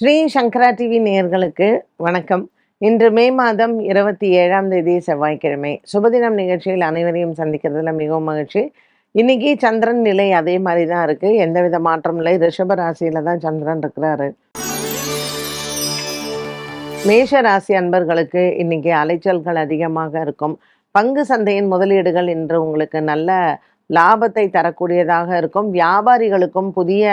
ஸ்ரீ சங்கரா TV நேயர்களுக்கு வணக்கம். இன்று மே மாதம் இருபத்தி ஏழாம் தேதி செவ்வாய்க்கிழமை. சுபதினம் நிகழ்ச்சியில் அனைவரையும் சந்திக்கிறதுல மிகவும் மகிழ்ச்சி. இன்னைக்கு சந்திரன் நிலை அதே மாதிரி தான் இருக்கு. எந்தவித மாற்றம் இல்லை. ரிஷப ராசியில தான் சந்திரன் இருக்கிறாரு. மேஷ ராசி அன்பர்களுக்கு இன்னைக்கு அலைச்சல்கள் அதிகமாக இருக்கும். பங்கு சந்தையின் முதலீடுகள் இன்று உங்களுக்கு நல்ல லாபத்தை தரக்கூடியதாக இருக்கும். வியாபாரிகளுக்கும் புதிய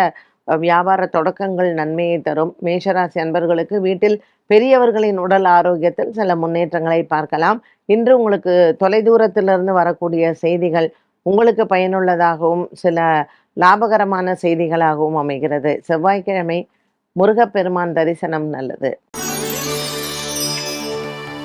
வியாபார தொடக்கங்கள் நன்மையை தரும். மேஷராசி அன்பர்களுக்கு வீட்டில் பெரியவர்களின் உடல் ஆரோக்கியத்தில் சில முன்னேற்றங்களை பார்க்கலாம். இன்று உங்களுக்கு தொலைதூரத்திலிருந்து வரக்கூடிய செய்திகள் உங்களுக்கு பயனுள்ளதாகவும் சில லாபகரமான செய்திகளாகவும் அமைகிறது. செவ்வாய்க்கிழமை முருகப்பெருமான் தரிசனம் நல்லது.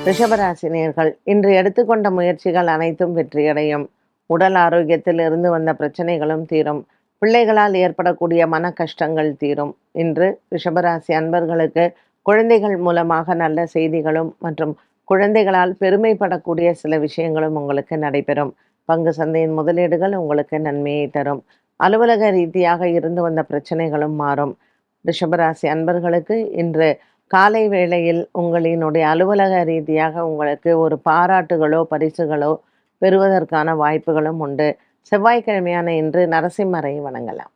ரிஷபராசினியர்கள் இன்று எடுத்துக்கொண்ட முயற்சிகள் அனைத்தும் வெற்றியடையும். உடல் ஆரோக்கியத்தில் இருந்து வந்த பிரச்சனைகளும் தீரும். பிள்ளைகளால் ஏற்படக்கூடிய மன கஷ்டங்கள் தீரும். இன்று ரிஷபராசி அன்பர்களுக்கு குழந்தைகள் மூலமாக நல்ல செய்திகளும் மற்றும் குழந்தைகளால் பெருமைப்படக்கூடிய சில விஷயங்களும் உங்களுக்கு நடைபெறும். பங்கு சந்தையின் முதலீடுகள் உங்களுக்கு நன்மையை தரும். அலுவலக ரீதியாக இருந்து வந்த பிரச்சனைகளும் மாறும். ரிஷபராசி அன்பர்களுக்கு இன்று காலை வேளையில் உங்களினுடைய அலுவலக ரீதியாக உங்களுக்கு ஒரு பாராட்டுகளோ பரிசுகளோ பெறுவதற்கான வாய்ப்புகளும் உண்டு. செவ்வாய்க்கிழமையான இன்று நரசிம்மரை வணங்கலாம்.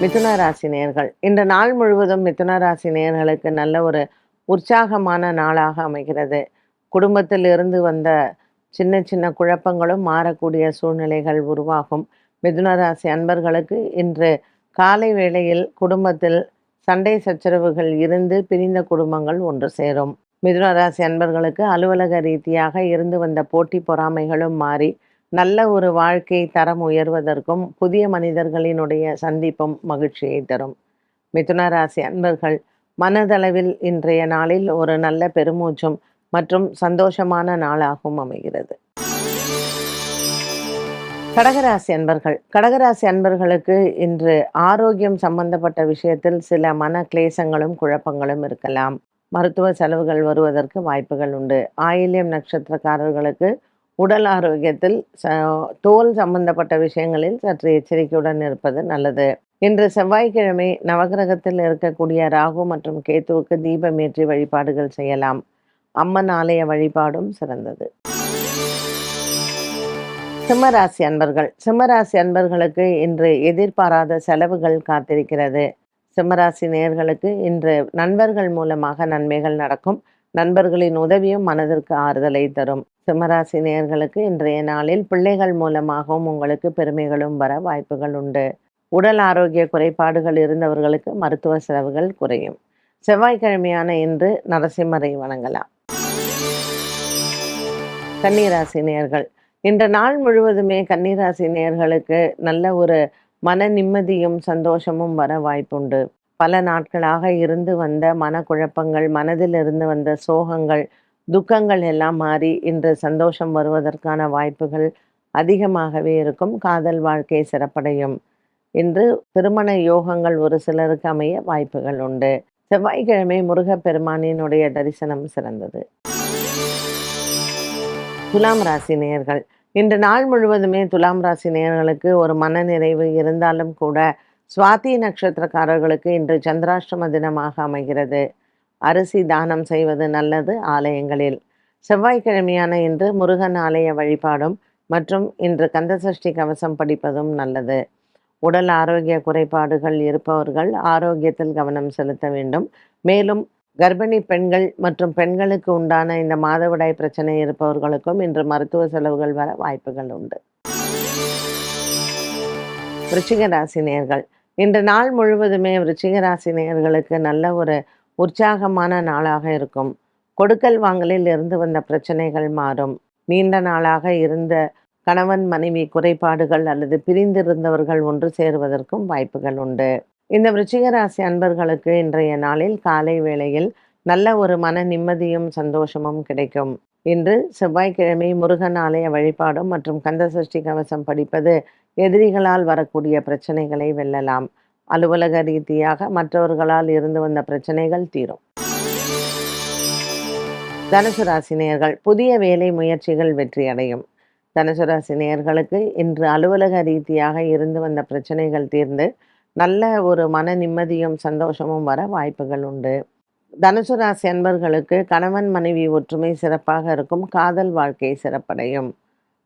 மிதுன ராசி நேர்கள். இன்று நாள் முழுவதும் மிதுன ராசி நேர்களுக்கு நல்ல ஒரு உற்சாகமான நாளாக அமைகிறது. குடும்பத்தில் இருந்து வந்த சின்ன சின்ன குழப்பங்களும் மாறக்கூடிய சூழ்நிலைகள் உருவாகும். மிதுன ராசி அன்பர்களுக்கு இன்று காலை வேளையில் குடும்பத்தில் சண்டை சச்சரவுகள் இருந்து பிரிந்த குடும்பங்கள் ஒன்று சேரும். மிதுன ராசி அன்பர்களுக்கு அலுவலக ரீதியாக இருந்து வந்த போட்டி பொறாமைகளும் மாறி நல்ல ஒரு வாழ்க்கை தரம் உயர்வதற்கும் புதிய மனிதர்களினுடைய சந்திப்பும் மகிழ்ச்சியை தரும். மிதுன ராசி அன்பர்கள் மனதளவில் இன்றைய நாளில் ஒரு நல்ல பெருமூச்சும் மற்றும் சந்தோஷமான நாளாகவும் அமைகிறது. கடகராசி அன்பர்கள் கடகராசி அன்பர்களுக்கு இன்று ஆரோக்கியம் சம்பந்தப்பட்ட விஷயத்தில் சில மன கிளேசங்களும் குழப்பங்களும் இருக்கலாம். மருத்துவ செலவுகள் வருவதற்கு வாய்ப்புகள் உண்டு. ஆயில்யம் நட்சத்திரக்காரர்களுக்கு உடல் ஆரோக்கியத்தில் ச தோல் சம்பந்தப்பட்ட விஷயங்களில் சற்று எச்சரிக்கையுடன் இருப்பது நல்லது. இன்று செவ்வாய்க்கிழமை நவகிரகத்தில் இருக்கக்கூடிய ராகு மற்றும் கேத்துவுக்கு தீபமேற்றி வழிபாடுகள் செய்யலாம். அம்மன் ஆலய வழிபாடும் சிறந்தது. சிம்மராசி அன்பர்கள். சிம்மராசி அன்பர்களுக்கு இன்று எதிர்பாராத செலவுகள் காத்திருக்கிறது. சிம்மராசி நேயர்களுக்கு இன்று நண்பர்கள் மூலமாக நன்மைகள் நடக்கும். நண்பர்களின் உதவியும் மனதிற்கு ஆறுதலை தரும். சிம்மராசி நேயர்களுக்கு இன்றைய நாளில் பிள்ளைகள் மூலமாகவும் உங்களுக்கு பெருமைகளும் வர வாய்ப்புகள் உண்டு. உடல் ஆரோக்கிய குறைபாடுகள் இருந்தவர்களுக்கு மருத்துவ செலவுகள் குறையும். செவ்வாய்க்கிழமையான இன்று நரசிம்மரை வணங்கலாம். கன்னிராசி நேர்கள் இன்று நாள் முழுவதுமே கன்னிராசி நேயர்களுக்கு நல்ல ஒரு மன நிம்மதியும் சந்தோஷமும் வர வாய்ப்புண்டு. பல நாட்களாக இருந்து வந்த மனக்குழப்பங்கள் மனதில் இருந்து வந்த சோகங்கள் துக்கங்கள் எல்லாம் மாறி இன்று சந்தோஷம் வருவதற்கான வாய்ப்புகள் அதிகமாகவே இருக்கும். காதல் வாழ்க்கை சிறப்படையும். இன்று திருமண யோகங்கள் ஒரு சிலருக்கு அமைய வாய்ப்புகள் உண்டு. செவ்வாய்க்கிழமை முருகப்பெருமானினுடைய தரிசனம் சிறந்தது. துலாம் ராசி நேர்கள் இன்று நாள் முழுவதுமே துலாம் ராசி நேயர்களுக்கு ஒரு மனநிறைவு இருந்தாலும் கூட சுவாதி நட்சத்திரக்காரர்களுக்கு இன்று சந்திராஷ்டம தினமாக அமைகிறது. அரிசி தானம் செய்வது நல்லது ஆலயங்களில். செவ்வாய்க்கிழமையான இன்று முருகன் ஆலய வழிபாடும் மற்றும் இன்று கந்தசஷ்டி கவசம் படிப்பதும் நல்லது. உடல் ஆரோக்கிய குறைபாடுகள் இருப்பவர்கள் ஆரோக்கியத்தில் கவனம் செலுத்த வேண்டும். மேலும் கர்ப்பிணி பெண்கள் மற்றும் பெண்களுக்கு உண்டான இந்த மாதவிடாய் பிரச்சனை இருப்பவர்களுக்கும் இன்று மருத்துவ செலவுகள் வர வாய்ப்புகள் உண்டு. விருச்சிக ராசி இன்று நாள் முழுவதுமே விருச்சிக ராசி நல்ல ஒரு உற்சாகமான நாளாக இருக்கும். கொடுக்கல் வாங்கலில் இருந்து வந்த பிரச்சனைகள் மாறும். நீண்ட நாளாக இருந்த கணவன் மனைவி குறைபாடுகள் அல்லது பிரிந்திருந்தவர்கள் ஒன்று சேருவதற்கும் வாய்ப்புகள் உண்டு. இந்த விருச்சிக ராசி அன்பர்களுக்கு இன்றைய நாளில் காலை வேளையில் நல்ல ஒரு மன நிம்மதியும் சந்தோஷமும் கிடைக்கும். இன்று செவ்வாய்க்கிழமை முருகன் ஆலய வழிபாடும் மற்றும் கந்த சஷ்டி கவசம் படிப்பது எதிரிகளால் வரக்கூடிய பிரச்சனைகளை வெல்லலாம். அலுவலக ரீதியாக மற்றவர்களால் இருந்து வந்த பிரச்சனைகள் தீரும். தனுசு ராசி நேயர்கள் புதிய வேலை முயற்சிகள் வெற்றியடையும் தனுசு ராசி நேயர்களுக்கு இன்று அலுவலக ரீதியாக இருந்து வந்த பிரச்சனைகள் தீர்ந்து நல்ல ஒரு மன நிம்மதியும் சந்தோஷமும் வர வாய்ப்புகள் உண்டு. தனுசு ராசி அன்பர்களுக்கு கணவன் மனைவி ஒற்றுமை சிறப்பாக இருக்கும். காதல் வாழ்க்கை சிறப்படையும்.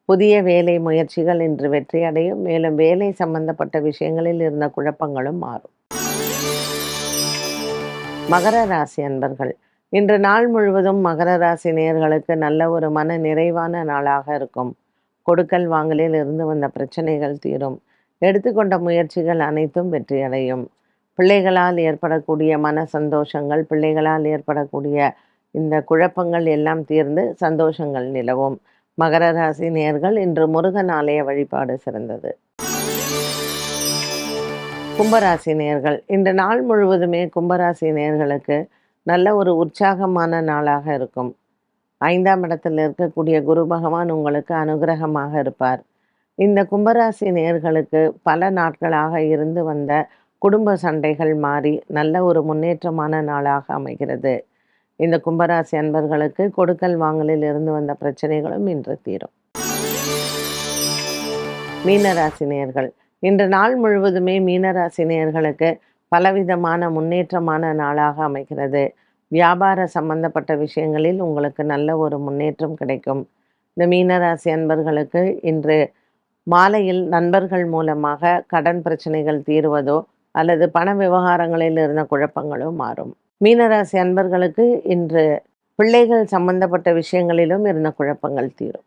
புதிய வேலை முயற்சிகள் இன்று வெற்றியடையும் மேலும் வேலை சம்பந்தப்பட்ட விஷயங்களில் இருந்த குழப்பங்களும் மாறும். மகர ராசி அன்பர்கள் இன்று நாள் முழுவதும் மகர ராசி நேர்களுக்கு நல்ல ஒரு மன நிறைவான நாளாக இருக்கும். கொடுக்கல் வாங்கலில் இருந்து வந்த பிரச்சனைகள் தீரும். எடுத்துக்கொண்ட முயற்சிகள் அனைத்தும் வெற்றியடையும். பிள்ளைகளால் ஏற்படக்கூடிய மன சந்தோஷங்கள் பிள்ளைகளால் ஏற்படக்கூடிய இந்த குழப்பங்கள் எல்லாம் தீர்ந்து சந்தோஷங்கள் நிலவும். மகர ராசி நேர்கள் இன்று முருகன் ஆலய வழிபாடு சிறந்தது. கும்பராசி நேர்கள் இந்த நாள் முழுவதுமே கும்பராசி நேர்களுக்கு நல்ல ஒரு உற்சாகமான நாளாக இருக்கும். ஐந்தாம் இடத்தில் இருக்கக்கூடிய குரு பகவான் உங்களுக்கு அனுகிரகமாக இருப்பார். இந்த கும்பராசி நேர்களுக்கு பல நாட்களாக இருந்து வந்த குடும்ப சண்டைகள் மாறி நல்ல ஒரு முன்னேற்றமான நாளாக அமைகிறது. இந்த கும்பராசி அன்பர்களுக்கு கொடுக்கல் வாங்கலில் இருந்து வந்த பிரச்சனைகளும் இன்று தீரும். மீனராசி நேர்கள் இன்று நாள் முழுவதுமே மீனராசி நேர்களுக்கு பலவிதமான முன்னேற்றமான நாளாக அமைகிறது. வியாபார சம்பந்தப்பட்ட விஷயங்களில் உங்களுக்கு நல்ல ஒரு முன்னேற்றம் கிடைக்கும். இந்த மீனராசி அன்பர்களுக்கு இன்று மாலையில் நண்பர்கள் மூலமாக கடன் பிரச்சனைகள் தீருவதோ அல்லது பண விவகாரங்களில் இருந்த குழப்பங்களோ மாறும். மீனராசி அன்பர்களுக்கு இன்று பிள்ளைகள் சம்பந்தப்பட்ட விஷயங்களிலும் இருந்த குழப்பங்கள் தீரும்.